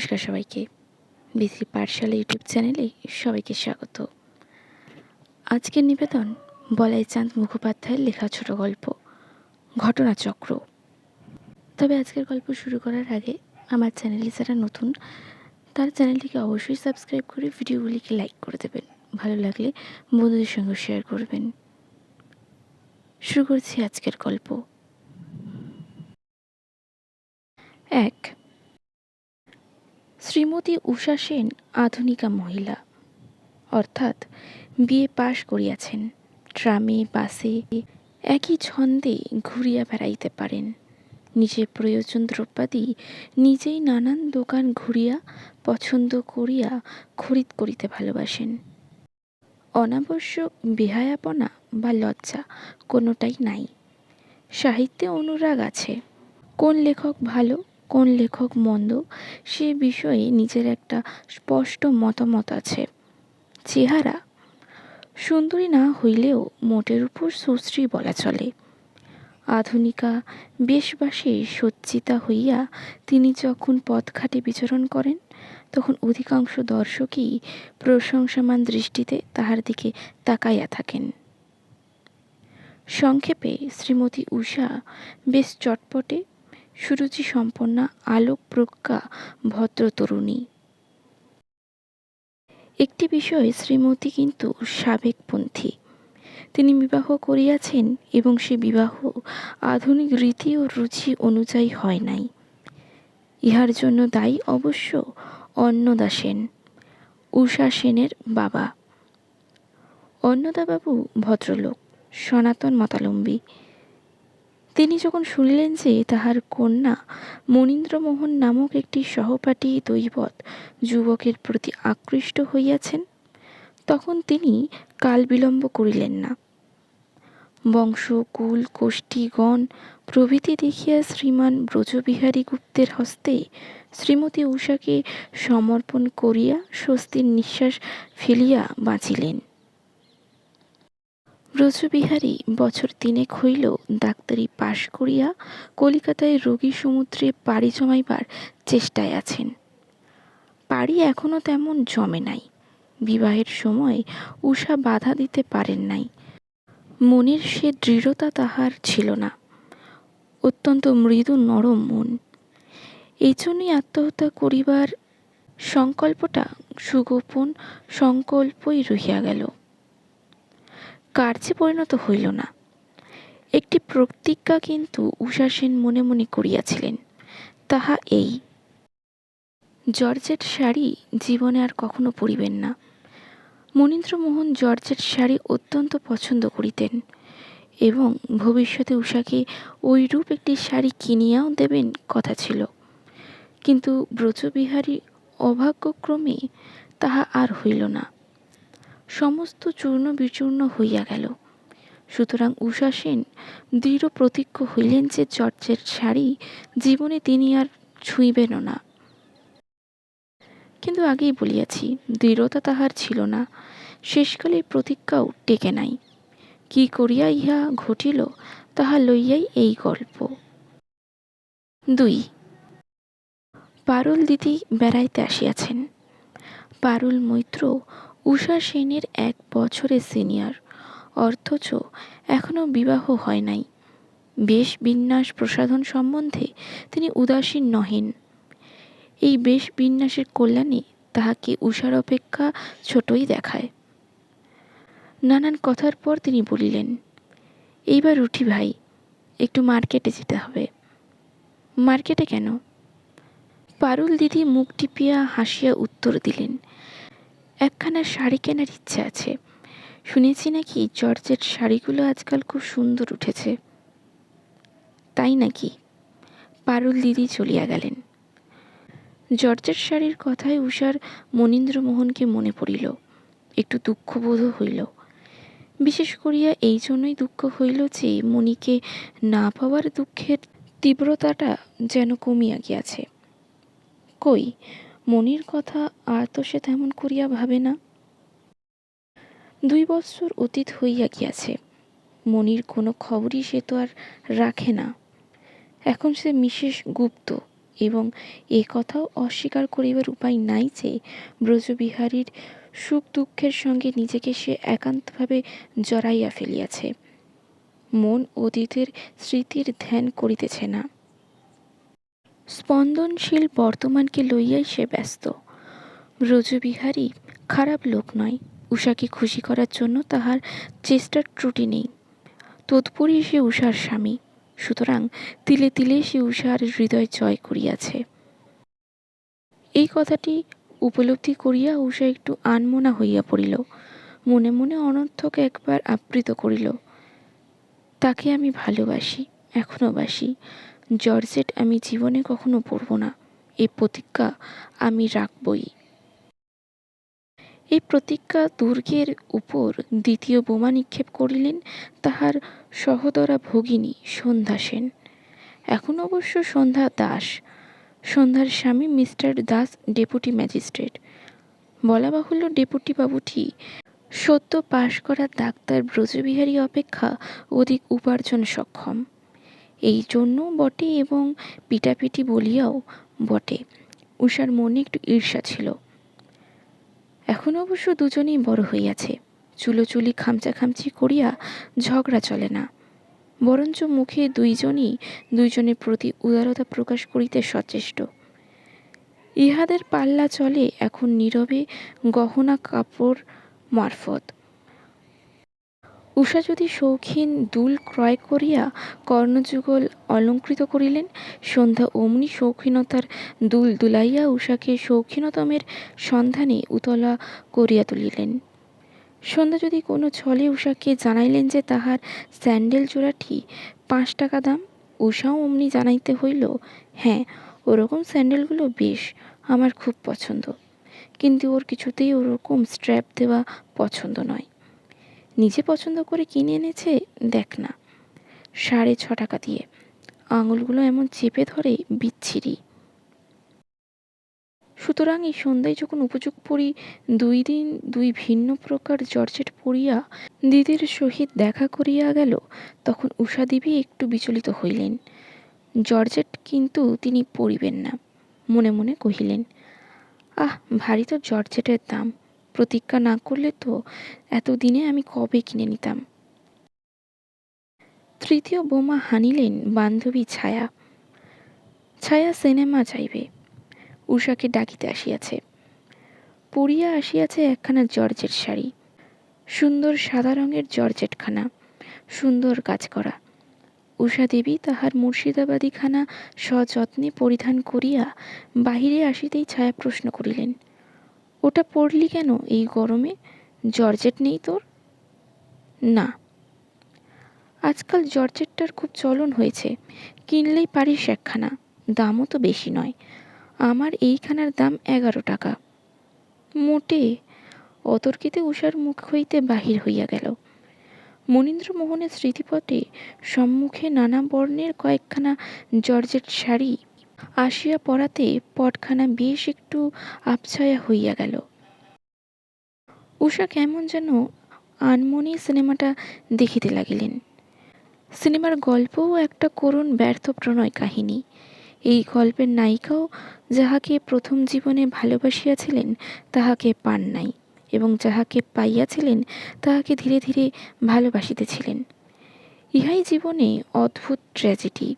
নমস্কার সবাইকে। বিসি পাঠশালা ইউটিউব চ্যানেলে সবাইকে স্বাগত। আজকের নিবেদন, বলাই চাঁদ মুখোপাধ্যায়ের লেখা ছোট গল্প ঘটনাচক্র তবে আজকের গল্প শুরু করার আগে আমার চ্যানেলে যারা নতুন, তার চ্যানেলটিকে অবশ্যই সাবস্ক্রাইব করে ভিডিওগুলিকে লাইক করে দেবেন। ভালো লাগলে বন্ধুদের সঙ্গে শেয়ার করবেন। শুরু করছি আজকের গল্প। এক শ্রীমতী উষা সেন আধুনিকা মহিলা। অর্থাৎ বিয়ে পাশ করিয়াছেন। ট্রামে, বাসে একই ছন্দে ঘুরিয়া বেড়াইতে পারেন। নিজের প্রয়োজন দ্রব্যাদি নিজেই নানান দোকান ঘুরিয়া পছন্দ করিয়া খরিদ করিতে ভালোবাসেন। অনাবশ্যক বেহায়াপনা বা লজ্জা কোনোটাই নাই। সাহিত্যে অনুরাগ আছে। কোন লেখক ভালো কোন লেখক মন্দ, সে বিষয়ে নিজের একটা স্পষ্ট মতামত আছে। চেহারা, সুন্দরী না হইলেও মোটের উপর সুশ্রী বলা চলে। আধুনিকা বেশবাসে সজ্জিতা হইয়া তিনি যখন পথঘাটে বিচরণ করেন, তখন অধিকাংশ দর্শকই প্রশংসামান দৃষ্টিতে তাহার দিকে তাকাইয়া থাকেন। সংক্ষেপে শ্রীমতী উষা বেশ চটপটে সুরুচি সম্পন্না আলোক প্রজ্ঞা ভদ্র তরুণী একটি বিষয়ে শ্রীমতী কিন্তু সাবেকপন্থী। তিনি বিবাহ করিয়াছেন এবং সে বিবাহ আধুনিক রীতি ও রুচি অনুযায়ী হয় নাই। ইহার জন্য দায়ী অবশ্য অন্নদা সেন উষা সেনের বাবা। অন্নদাবাবু ভদ্রলোক, সনাতন মতালম্বী। তিনি যখন শুনিলেন যে তাহার কন্যা মনীন্দ্রমোহন নামক একটি সহপাঠী দৈবত যুবকের প্রতি আকৃষ্ট হইয়াছেন, তখন তিনি কাল বিলম্ব করিলেন না। বংশ, কুল কোষ্ঠীগণ প্রভৃতি দেখিয়া শ্রীমান ব্রজবিহারী গুপ্তের হস্তে শ্রীমতী উষাকে সমর্পণ করিয়া স্বস্তির নিঃশ্বাস ফেলিয়া বাঁচিলেন। ব্রজবিহারী বছর তিনেক হইল ডাক্তারি পাশ করিয়া কলিকাতায় রোগী সমুদ্রে পাড়ি জমাইবার চেষ্টায় আছেন। পাড়ি এখনও তেমন জমে নাই। বিবাহের সময় উষা বাধা দিতে পারেন নাই। মনের সে দৃঢ়তা তাহার ছিল না। অত্যন্ত মৃদু নরম মন। এই জন্যই আত্মহত্যা করিবার সংকল্পটা সুগোপন সংকল্পই রহিয়া গেল। কার্যে পরিণত হইল না। একটি প্রতিজ্ঞা কিন্তু উষা সেন মনে মনে করিয়াছিলেন, তাহা এই। জর্জেট শাড়ি জীবনে আর কখনো পরিবেন না। মনীন্দ্রমোহন জর্জেট শাড়ি অত্যন্ত পছন্দ করিতেন এবং ভবিষ্যতে উষাকে ওইরূপ একটি শাড়ি কিনিয়াও দেবেন কথা ছিল। কিন্তু ব্রজবিহারী অভাগ্যক্রমে তাহা আর হইল না। সমস্ত চূর্ণ বিচূর্ণ হইয়া গেল। সুতরাং উষা সেন দৃঢ় প্রতিজ্ঞ হইলেন যে চর্চের শাড়ি জীবনে তিনি আর ছুঁইবেনও না। কিন্তু আগেই বলিয়াছি, দৃঢ়তা তাহার ছিল না। শেষকালে প্রতিজ্ঞাও টেকে নাই। কি করিয়া ইহা ঘটিল, তাহা লইয়াই এই গল্প। দুই। পারুল দিদি বেড়াইতে আসিয়াছেন। পারুল মৈত্র উষা সেনের এক বছরের সিনিয়র। অথচ এখনও বিবাহ হয় নাই। বেশ বিন্যাস প্রসাধন সম্বন্ধে তিনি উদাসীন নহেন। এই বেশ বিন্যাসের কল্যাণে তাহাকে উষার অপেক্ষা ছোটই দেখায়। নানান কথার পর তিনি বলিলেন, এইবার উঠি ভাই, একটু মার্কেটে যেতে হবে। মার্কেটে কেন? পারুল দিদি মুখ টিপিয়া হাসিয়া উত্তর দিলেন একখানা শাড়ি কেনার ইচ্ছে আছে। শুনেছি নাকি জর্জেট শাড়িগুলো আজকাল খুব সুন্দর উঠেছে। তাই নাকি? পারুল দিদি চলিয়া গেলেন। জর্জেট শাড়ির কথায় উষার মনীন্দ্রমোহনকে মনে পড়িল, একটু দুঃখবোধ হইল। বিশেষ করিয়া এই জন্যই দুঃখ হইল যে মণিকে না পাওয়ার দুঃখের তীব্রতাটা যেন কমিয়া গিয়াছে। কই মনির কথা আর তো সে তেমন করিয়া ভাবে না। দুই বৎসর অতীত হইয়া গিয়াছে। মনির কোনো খবরই সে তো আর রাখে না। এখন সে মিশেষ গুপ্ত এবং এ কথাও অস্বীকার করিবার উপায় নাই যে ব্রজবিহারীর সুখ দুঃখের সঙ্গে নিজেকে সে একান্তভাবে জড়াইয়া ফেলিয়াছে। মন অতীতের স্মৃতির ধ্যান করিতেছে না। স্পন্দনশীল বর্তমানকে লইয়াই সে ব্যস্ত। ব্রজবিহারী খারাপ লোক নয় উষাকে খুশি করার জন্য তাহার চেষ্টার ত্রুটি নেই। তৎপরই সে উষার স্বামী, সুতরাং তিলে তিলে সে উষার হৃদয় জয় করিয়াছে। এই কথাটি উপলব্ধি করিয়া উষা একটু আনমনা হইয়া পড়িল। মনে মনে অনর্থক একবার আবৃত করিল, তাকে আমি ভালোবাসি এখনও বাসি। জর্জেট আমি জীবনে কখনো পড়ব না। এই প্রতিজ্ঞা আমি রাখবই। এই প্রতিজ্ঞা দুর্গের উপর দ্বিতীয় বোমা নিক্ষেপ করিলেন তাহার সহদরা ভগিনী সন্ধ্যা সেন। এখন অবশ্য সন্ধ্যা দাস। সন্ধ্যার স্বামী মিস্টার দাস ডেপুটি ম্যাজিস্ট্রেট। বলা বাহুল্য ডেপুটি বাবুটি সদ্য পাশ করা ডাক্তার ব্রজবিহারী অপেক্ষা অধিক উপার্জন সক্ষম। এই জন্য বটে এবং পিটাপিটি বলিয়াও বটে। উষার মনে একটু ঈর্ষা ছিল। এখন অবশ্য দুজনেই বড় হইয়াছে। চুলোচুলি খামচাখামচি করিয়া ঝগড়া চলে না। বরঞ্চ মুখে দুইজনই দুইজনের প্রতি উদারতা প্রকাশ করিতে সচেষ্ট। ইহাদের পাল্লা চলে এখন নীরবে গহনা কাপড় মারফত। উষা যদি শৌখিন দুল ক্রয় করিয়া কর্ণযুগল অলঙ্কৃত করিলেন, সন্ধ্যা অমনি শৌখিনতার দুল দুলাইয়া উষাকে শৌখিনতমের সন্ধানে উতলা করিয়া তুলিলেন। সন্ধ্যা যদি কোনো ছলে উষাকে জানাইলেন যে তাহার স্যান্ডেল জোড়াটি পাঁচ টাকা দাম উষাও অমনি জানাইতে হইল হ্যাঁ ওরকম স্যান্ডেলগুলো বেশ, আমার খুব পছন্দ। কিন্তু ওর কিছুতেই ওরকম স্ট্র্যাপ দেওয়া পছন্দ নয়। নিজে পছন্দ করে কিনে এনেছে? দেখ না। সাড়ে ছ টাকা দিয়ে। আঙুলগুলো এমন চেপে ধরে বিচ্ছিরি। সুতরাং এই সন্ধ্যায় যখন উপযোগ পড়ি দুই দিন দুই ভিন্ন প্রকার জর্জেট পড়িয়া দিদির সহিত দেখা করিয়া গেল, তখন উষাদেবী একটু বিচলিত হইলেন। জর্জেট কিন্তু তিনি পড়িবেন না, মনে মনে কহিলেন, আহ, ভারী তো জর্জেটের দাম। প্রতিজ্ঞা না করলে তো এতদিনে আমি কবে কিনে নিতাম? তৃতীয় বোমা হানিলেন বান্ধবী ছায়া। ছায়া সিনেমা চাইবে উষাকে ডাকিতে আসিয়াছে। পড়িয়া আসিয়াছে একখানা জর্জেট শাড়ি। সুন্দর সাদা রঙের জর্জেটখানা। সুন্দর কাজ করা। উষা দেবী তাহার মুর্শিদাবাদীখানা সযত্নে পরিধান করিয়া বাহিরে আসিতেই ছায়া প্রশ্ন করিলেন। ওটা পরলি কেন এই গরমে? জর্জেট নেই তোর? না। আজকাল জর্জেটটার খুব চলন হয়েছে। কিনলেই পারিস একখানা। দামও তো বেশি নয়। আমার এইখানার দাম এগারো টাকা। মোটে। অতর্কিতে উষার মুখ হইতে বাহির হইয়া গেল। মনীন্দ্রমোহনের স্মৃতিপটে সম্মুখে নানা বর্ণের কয়েকখানা জর্জেট শাড়ি আসিয়া পড়াতে পটখানা বেশ একটু আবছায়া হইয়া গেল। উষা কেমন যেন আনমনি সিনেমাটা দেখিতে লাগিলেন। সিনেমার গল্পও একটা করুণ ব্যর্থ প্রণয় কাহিনী। এই গল্পের নায়িকাও যাহাকে প্রথম জীবনে ভালোবাসিয়াছিলেন, তাহাকে পান নাই এবং যাহাকে পাইয়াছিলেন, তাহাকে ধীরে ধীরে ভালোবাসিতেছিলেন। ইহাই জীবনে অদ্ভুত ট্র্যাজেডি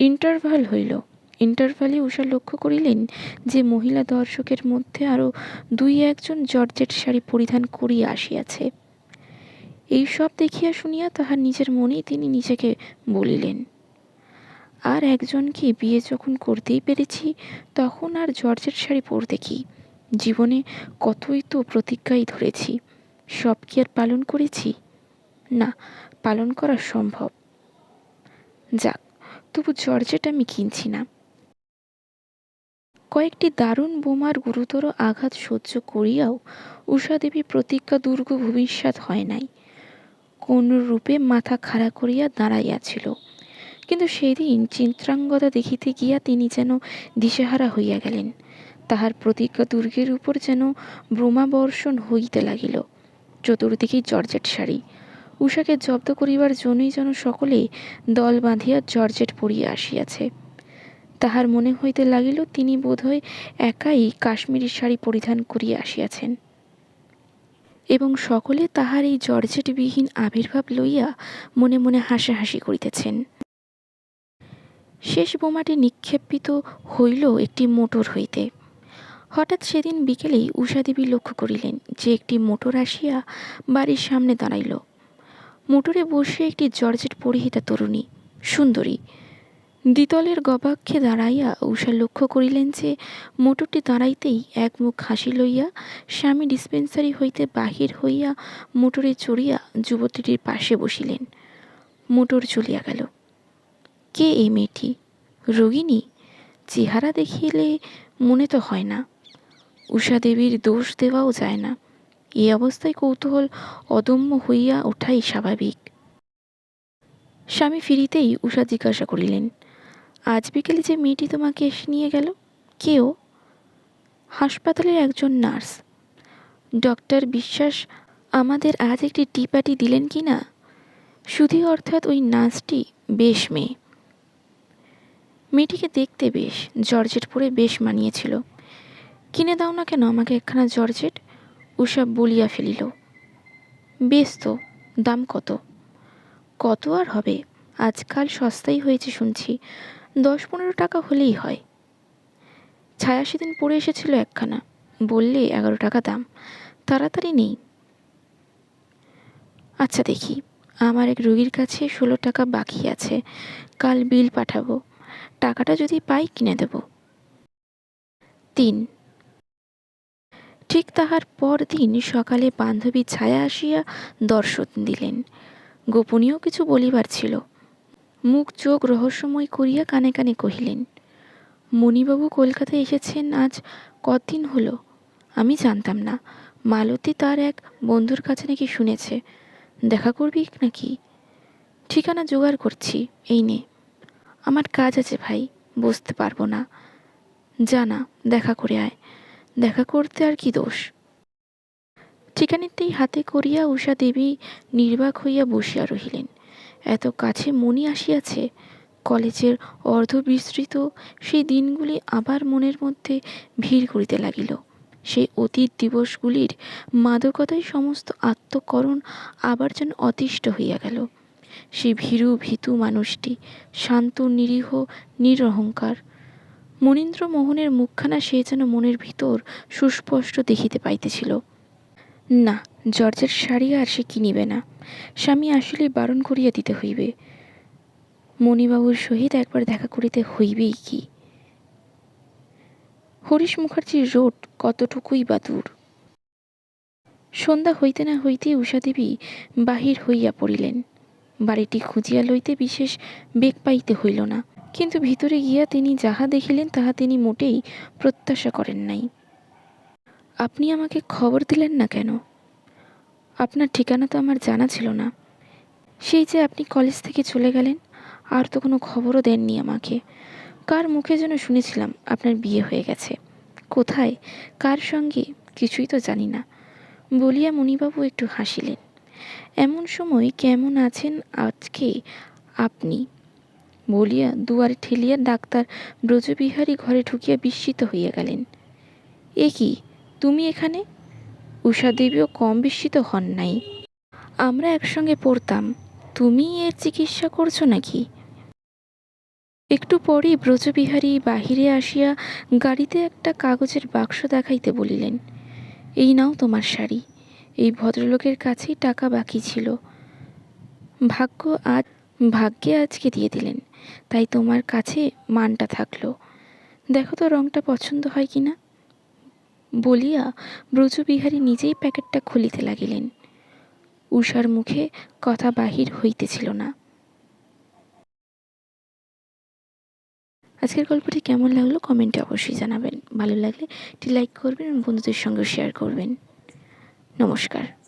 ইন্টারভাল হইল। ইন্টারভালে উষা লক্ষ্য করিলেন যে মহিলা দর্শকের মধ্যে আরও দুই একজন জর্জেট শাড়ি পরিধান করিয়া আসিয়াছে। এই সব দেখিয়া শুনিয়া তাহার নিজের মনেই তিনি নিজেকে বলিলেন, আর একজনকে বিয়ে যখন করতেই পেরেছি, তখন আর জর্জেট শাড়ি পরতে কি? জীবনে কতই তো প্রতিজ্ঞাই ধরেছি। সব কি আর পালন করেছি? না, পালন করা সম্ভব। যাক তবু জর্জেট আমি কিনছি না। কয়েকটি দারুণ বোমার গুরুতর আঘাত সহ্য করিয়াও উষাদেবী প্রতিজ্ঞা দুর্গ ভবিষ্যৎ হয় নাই। কোন রূপে মাথা খাড়া করিয়া দাঁড়াইয়াছিল। কিন্তু সেদিন চিত্রাঙ্গদা দেখিতে গিয়া তিনি যেন দিশেহারা হইয়া গেলেন। তাহার প্রতিজ্ঞা দুর্গের উপর যেন ব্রোমাবর্ষণ হইতে লাগিল। চতুর্দিকেই জর্জেট শাড়ি উষাকে জব্দ করিবার জন্যই যেন সকলে দল বাঁধিয়া জর্জেট পড়িয়া আসিয়াছে। তাহার মনে হইতে লাগিল, তিনি বোধহয় একাই কাশ্মীরি শাড়ি পরিধান করিয়া আসিয়াছেন। এবং সকলে তাহার এই জর্জেটবিহীন আবির্ভাব লইয়া মনে মনে হাসাহাসি করিতেছেন। শেষ বোমাটি নিক্ষেপিত হইল একটি মোটর হইতে। হঠাৎ সেদিন বিকেলেই উষাদেবী লক্ষ্য করিলেন যে একটি মোটর আসিয়া বাড়ির সামনে দাঁড়াইল। মোটরে বসে একটি জর্জেট পরিহিতা তরুণী, সুন্দরী। দ্বিতলের গবাক্ষে দাঁড়াইয়া উষা লক্ষ্য করিলেন যে মোটরটি দাঁড়াইতেই এক মুখ হাসি লইয়া স্বামী ডিসপেন্সারি হইতে বাহির হইয়া মোটরে চড়িয়া যুবতীটির পাশে বসিলেন। মোটর চলিয়া গেল। কে এই মেয়েটি? রোগিণী? চেহারা দেখিলে মনে তো হয় না। উষা দেবীর দোষ দেওয়াও যায় না। এই অবস্থায় কৌতূহল অদম্য হইয়া ওঠাই স্বাভাবিক। স্বামী ফিরিতেই উষা জিজ্ঞাসা করিলেন, আজ বিকেলে যে মেয়েটি তোমাকে এসে নিয়ে গেল? কেউ হাসপাতালের একজন নার্স। ডক্টর বিশ্বাস, আমাদের আজ একটি টি পার্টি দিলেন কি না? সুধী অর্থাৎ ওই নার্সটি বেশ মেয়ে। মেয়েটিকে দেখতে বেশ জর্জেট পরে বেশ মানিয়েছিল। কিনে দাও না কেন আমাকে একখানা জর্জেট? উষা বলিয়া ফেলিল, বেশ তো, দাম কত? কত আর হবে? আজকাল সস্তাই হয়েছে শুনছি, দশ পনেরো টাকা হলেই হয়। ছায়া সেদিন পরে এসেছিল একখানা, বললে, এগারো টাকা দাম, তাড়াতাড়ি নেই। আচ্ছা দেখি, আমার এক রোগীর কাছে ষোলো টাকা বাকি আছে, কাল বিল পাঠাবো, টাকাটা যদি পাই কিনে দেব। তিন ঠিক তাহার পর দিন সকালে বান্ধবী ছায়া আসিয়া দর্শন দিলেন। গোপনীয় কিছু বলিবার ছিল। মুখ চোখ রহস্যময় করিয়া কানে কানে কহিলেন মণিবাবু কলকাতায় এসেছেন আজ কদিন হলো? আমি জানতাম না। মালতী তার এক বন্ধুর কাছে নাকি শুনেছে। দেখা করবি নাকি? ঠিকানা জোগাড় করছি, এই নে। আমার কাজ আছে ভাই, বসতে পারব না। জানা দেখা করে আয়। দেখা করতে আর কি দোষ? ঠিকানিতেই হাতে করিয়া উষা দেবী নির্বাক হইয়া বসিয়া রহিলেন। এত কাছে মনি আসিয়াছে, কলেজের অর্ধবিস্তৃত সেই দিনগুলি আবার মনের মধ্যে ভিড় করিতে লাগিল। সেই অতীত দিবসগুলির মাদকতায় সমস্ত আত্মকরণ আবার যেন অতিষ্ঠ হইয়া গেল। সেই ভীরু ভীতু মানুষটি, শান্ত, নিরীহ, নিরহংকার মনীন্দ্র মোহনের মুখখানা সে যেন মনের ভিতর সুস্পষ্ট দেখিতে পাইতেছিল। না, জর্জের শাড়ি আর সে কিনিবে না। স্বামী আসলে বারণ করিয়া দিতে হইবে। মণিবাবুর সহিত একবার দেখা করিতে হইবেই কি? হরিশ মুখার্জির রোড কতটুকুই বা দূর। সন্ধ্যা হইতে না হইতেই উষাদেবী বাহির হইয়া পড়িলেন। বাড়িটি খুঁজিয়া লইতে বিশেষ বেগ পাইতে হইল না। কিন্তু ভিতরে গিয়া তিনি যাহা দেখিলেন, তাহা তিনি মোটেই প্রত্যাশা করেন নাই। আপনি আমাকে খবর দিলেন না কেন? আপনার ঠিকানা তো আমার জানা ছিল না। সেই যে আপনি কলেজ থেকে চলে গেলেন, আর তো কোনো খবরও দেননি আমাকে। কার মুখে যেন শুনেছিলাম আপনার বিয়ে হয়ে গেছে? কোথায়? কার সঙ্গে? কিছুই তো জানি না। বলিয়া মণিবাবু একটু হাসিলেন। এমন সময় কেমন আছেন আজকে আপনি? বলিয়া দুয়ারে ঠেলিয়া ডাক্তার ব্রজবিহারী ঘরে ঢুকিয়া বিস্মিত হইয়া গেলেন। এ কি, তুমি এখানে? উষাদেবীও কম বিস্মিত হন নাই। আমরা একসঙ্গে পড়তাম। তুমি এর চিকিৎসা করছ নাকি? একটু পরেই ব্রজবিহারী বাহিরে আসিয়া গাড়িতে একটা কাগজের বাক্স দেখাইতে বলিলেন, এই নাও তোমার শাড়ি। এই ভদ্রলোকের কাছেই টাকা বাকি ছিল। ভাগ্য আজ ভাগ্যে আজকে দিয়ে দিলেন, তাই তোমার কাছে মানটা থাকল। দেখো তো রংটা পছন্দ হয় কি না। বলিয়া ব্রজবিহারী নিজেই প্যাকেটটা খুলিতে লাগিলেন। উষার মুখে কথা বাহির হইতেছিল না। আজকের গল্পটি কেমন লাগল কমেন্টে অবশ্যই জানাবেন। ভালো লাগলে একটি লাইক করবেন এবং বন্ধুদের সঙ্গে শেয়ার করবেন। নমস্কার।